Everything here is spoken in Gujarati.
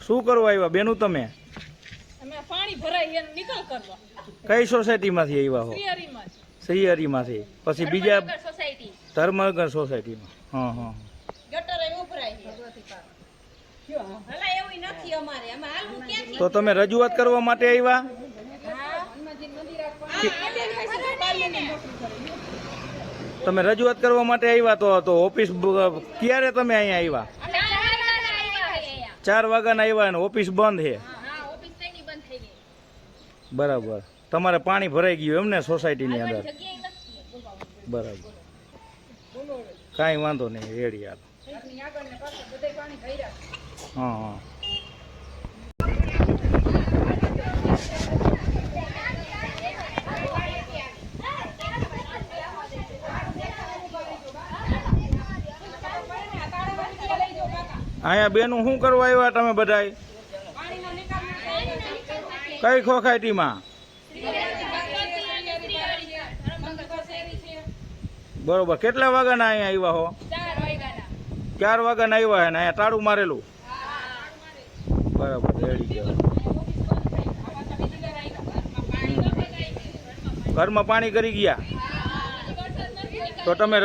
શું કરવા આવ્યા બેનું તમે અમે પાણી ભરાય કઈ સોસાયટીમાંથી આવ્યા હો સહિયારીમાંથી પછી બીજા ધર્મનગર સોસાયટીમાં હા હા તો તમે રજૂઆત કરવા માટે આવ્યા તમે રજૂઆત કરવા માટે આવ્યા તો તો ઓફિસ ક્યારે તમે અહીંયા આવ્યા? ચાર વાગ્યાના આવ્યા અને ઓફિસ બંધ છે બરાબર. તમારે પાણી ભરાઈ ગયું એમને સોસાયટીની અંદર? બરાબર. કાંઈ વાંધો નહીં, રેડી હાલ. હા હા. અહીંયા બેનું શું કરવા આવ્યા તમે બધાય? કઈ ખોખાયટીમાં બરોબર, કેટલા વાગ્યાના અહીંયા આવ્યા હો? ચાર વાગ્યાના આવ્યા હે ને, અહીંયા તાળું મારેલું? બરાબર, રેડી કહેવાય ઘરમાં પાણી કરી ગયા? તો તમે